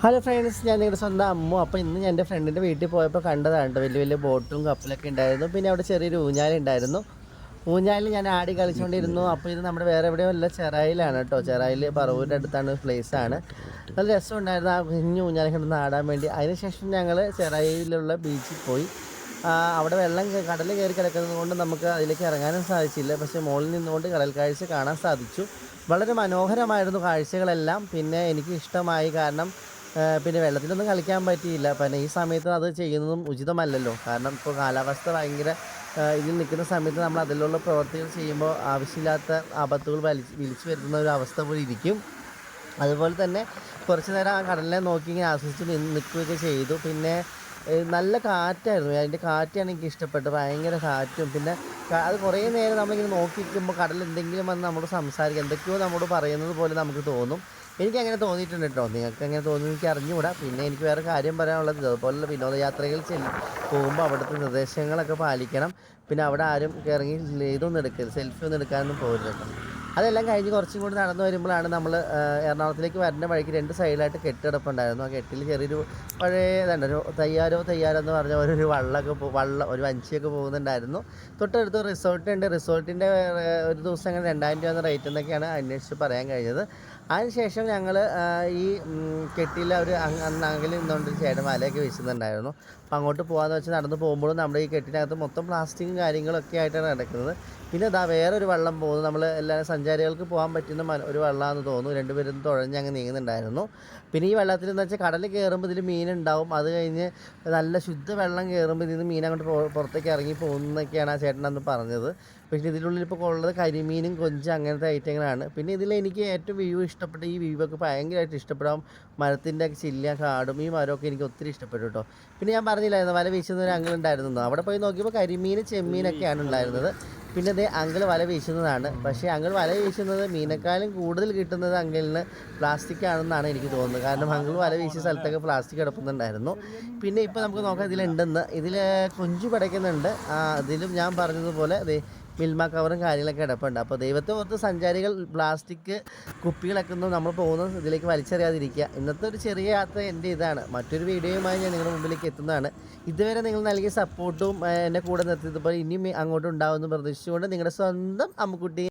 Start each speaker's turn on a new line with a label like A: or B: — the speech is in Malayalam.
A: ഹലോ ഫ്രണ്ട്സ് ഞാൻ നിങ്ങളുടെ സ്വന്തം അമ്മ. അപ്പോൾ ഇന്ന് ഞാൻ എന്റെ ഫ്രണ്ടിന്റെ വീട്ടിൽ പോയപ്പോൾ കണ്ടതാണ്. വലിയ വലിയ ബോട്ടും കപ്പലൊക്കെ ഉണ്ടായിരുന്നു. പിന്നെ അവിടെ ചെറിയൊരു ഊഞ്ഞാലുണ്ടായിരുന്നു ഊഞ്ഞാലിൽ ഞാൻ ആടി കളിച്ചുകൊണ്ടിരുന്നു അപ്പോൾ ഇത് നമ്മുടെ വേറെ എവിടെയോ അല്ല ചെറായിലാണ് കേട്ടോ. ചെറായിൽ പറവൂരിന്റെ അടുത്താണ് പ്ലേസ് ആണ്. നല്ല രസമുണ്ടായിരുന്നു ആ കുഞ്ഞു ഊഞ്ഞാലിൽ കിടന്ന് ആടാൻ വേണ്ടി. അതിനുശേഷം ഞങ്ങൾ ചെറായിലുള്ള ബീച്ചിൽ പോയി. അവിടെ വെള്ളം കടൽ കയറി കിടക്കുന്നത് കൊണ്ട് നമുക്ക് അതിലേക്ക് ഇറങ്ങാനും സാധിച്ചില്ല. പക്ഷേ മുകളിൽ നിന്നുകൊണ്ട് കടൽ കാഴ്ച കാണാൻ സാധിച്ചു. വളരെ മനോഹരമായിരുന്നു കാഴ്ചകളെല്ലാം. പിന്നെ എനിക്ക് ഇഷ്ടമായി കാരണം പിന്നെ വെള്ളത്തിലൊന്നും കളിക്കാൻ പറ്റിയില്ല. പിന്നെ ഈ സമയത്ത് അത് ചെയ്യുന്നതും ഉചിതമല്ലല്ലോ. കാരണം ഇപ്പോൾ കാലാവസ്ഥ ഭയങ്കര ഇതിൽ നിൽക്കുന്ന സമയത്ത് നമ്മൾ അതിലുള്ള പ്രവർത്തികൾ ചെയ്യുമ്പോൾ ആവശ്യമില്ലാത്ത ആപത്തുകൾ വലിച്ച് വിളിച്ചു വരുത്തുന്ന ഒരു അവസ്ഥ പോലെ ഇരിക്കും. അതുപോലെ തന്നെ കുറച്ച് നേരം ആ കടലിനെ നോക്കി ഇങ്ങനെ ആസ്വദിച്ച് നിൽക്കുകയൊക്കെ ചെയ്തു. പിന്നെ നല്ല കാറ്റായിരുന്നു. അതിന്റെ കാറ്റാണ് എനിക്ക് ഇഷ്ടപ്പെട്ടത്. ഭയങ്കര കാറ്റും. പിന്നെ അത് കുറേ നേരം നമ്മളിങ്ങനെ നോക്കി നിൽക്കുമ്പോൾ കടൽ എന്തെങ്കിലും വന്ന് നമ്മോട് സംസാരിക്കുക എന്തൊക്കെയോ നമ്മോട് പറയുന്നത് പോലെ നമുക്ക് തോന്നും. എനിക്ക് അങ്ങനെ തോന്നിയിട്ടുണ്ട് കേട്ടോ നിങ്ങൾക്ക് അങ്ങനെ തോന്നുന്നു എനിക്ക് അറിഞ്ഞുകൂടാ. പിന്നെ എനിക്ക് വേറെ കാര്യം പറയാനുള്ളത് അതുപോലുള്ള വിനോദയാത്രകൾ ചെല്ലി പോകുമ്പോൾ അവിടുത്തെ നിർദ്ദേശങ്ങളൊക്കെ പാലിക്കണം. പിന്നെ അവിടെ ആരും ഇറങ്ങി ഇതൊന്നും എടുക്കരുത്. സെൽഫി ഒന്നും എടുക്കാനൊന്നും പോകരുത് അതെല്ലാം കഴിഞ്ഞ് കുറച്ചും കൂടി നടന്നു വരുമ്പോഴാണ് നമ്മൾ എറണാകുളത്തിലേക്ക് വരുന്ന വഴിക്ക് രണ്ട് സൈഡിലായിട്ട് കെട്ടിടപ്പുണ്ടായിരുന്നു. ആ കെട്ടിൽ ചെറിയൊരു പഴയ ഇതുണ്ട് ഒരു തയ്യാരോ തയ്യാറോ എന്ന് പറഞ്ഞ ഒരു വള്ളമൊക്കെ വള്ളം ഒരു വഞ്ചിയൊക്കെ പോകുന്നുണ്ടായിരുന്നു. തൊട്ടടുത്ത് റിസോർട്ടുണ്ട്. റിസോർട്ടിന്റെ ഒരു ദിവസം അങ്ങനെ രണ്ടായിരം രൂപ എന്ന റേറ്റ് എന്നൊക്കെയാണ് അന്വേഷിച്ച് പറയാൻ കഴിഞ്ഞത്. അതിനുശേഷം ഞങ്ങൾ ഈ കെട്ടിയിൽ അവർ അന്നങ്കിൽ നിന്നുകൊണ്ട് ചേട്ടൻ വലയൊക്കെ വീശുന്നുണ്ടായിരുന്നു. അപ്പോൾ അങ്ങോട്ട് പോകാന്ന് വെച്ച് നടന്ന് പോകുമ്പോഴും നമ്മുടെ ഈ കെട്ടിനകത്ത് മൊത്തം പ്ലാസ്റ്റിക്കും കാര്യങ്ങളൊക്കെ ആയിട്ടാണ് നടക്കുന്നത്. പിന്നെ ഇതാ ഒരു വള്ളം പോകുന്നു. നമ്മൾ എല്ലാ സഞ്ചാരികൾക്ക് പോകാൻ പറ്റുന്ന ഒരു വള്ളമാണെന്ന് തോന്നുന്നു. രണ്ടുപേരും തുഴഞ്ഞ് അങ്ങ് നീങ്ങുന്നുണ്ടായിരുന്നു. പിന്നെ ഈ വെള്ളത്തിൽ എന്ന് വെച്ചാൽ കടലിൽ കയറുമ്പോൾ ഇതിൽ മീനുണ്ടാവും. അത് കഴിഞ്ഞ് നല്ല ശുദ്ധ വെള്ളം കയറുമ്പോൾ ഇതിൽ മീൻ അങ്ങോട്ട് പുറത്തേക്ക് ഇറങ്ങി പോകുന്നൊക്കെയാണ് ആ ചേട്ടൻ അന്ന് പറഞ്ഞത്. പക്ഷേ ഇതിനുള്ളിൽ ഇപ്പോൾ ഉള്ളത് കരിമീനും കൊഞ്ച് അങ്ങനത്തെ ഐറ്റങ്ങളാണ്. പിന്നെ ഇതിൽ എനിക്ക് ഏറ്റവും വ്യൂ ഇഷ്ടപ്പെട്ട ഈ വ്യൂ ഒക്കെ ഭയങ്കരമായിട്ട് ഇഷ്ടപ്പെടാം. മരത്തിന്റെ ചില്ല കാടും ഈ മരമൊക്കെ എനിക്ക് ഒത്തിരി ഇഷ്ടപ്പെട്ടു കേട്ടോ. പിന്നെ ഞാൻ പറഞ്ഞില്ലായിരുന്നു വല വീശുന്ന ഒരു അങ്കിൾ ഉണ്ടായിരുന്നു അവിടെ പോയി നോക്കിയപ്പോൾ കരിമീൻ ചെമ്മീനൊക്കെയാണ് ഉണ്ടായിരുന്നത്. പിന്നെ ഇത് അങ്കിൾ വല വീശുന്നതാണ്. പക്ഷേ അങ്കിൾ വല വീശുന്നത് മീനേക്കാളും കൂടുതൽ കിട്ടുന്നത് അങ്കിളിന് പ്ലാസ്റ്റിക് ആണെന്നാണ് എനിക്ക് തോന്നുന്നത്. കാരണം അങ്കിൾ വല വീശിയ സ്ഥലത്തൊക്കെ പ്ലാസ്റ്റിക് കിടപ്പുന്നുണ്ടായിരുന്നു. പിന്നെ ഇപ്പോൾ നമുക്ക് നോക്കാം ഇതിലുണ്ടെന്ന് ഇതിൽ കൊഞ്ചു പടയ്ക്കുന്നുണ്ട്. അതിലും ഞാൻ പറഞ്ഞതുപോലെ മിൽമ കവറും കാര്യങ്ങളൊക്കെ കിടപ്പുണ്ട്. അപ്പോൾ ദൈവത്തെ ഓർത്ത് സഞ്ചാരികൾ പ്ലാസ്റ്റിക് കുപ്പികളൊക്കെ ഒന്നും നമ്മൾ പോകുന്ന ഇതിലേക്ക് വലിച്ചെറിയാതിരിക്കുക. ഇന്നത്തെ ഒരു ചെറിയ യാത്ര എന്റെ ഇതാണ്. മറ്റൊരു വീഡിയോയുമായി ഞാൻ നിങ്ങളുടെ മുമ്പിലേക്ക് എത്തുന്നതാണ്. ഇതുവരെ നിങ്ങൾ നൽകിയ സപ്പോർട്ടും എന്നെ കൂടെ നിർത്തിയതുപോലെ ഇനിയും അങ്ങോട്ടും ഉണ്ടാവുമെന്ന് പ്രതീക്ഷിച്ചുകൊണ്ട് നിങ്ങളുടെ സ്വന്തം അമ്മുക്കുട്ടി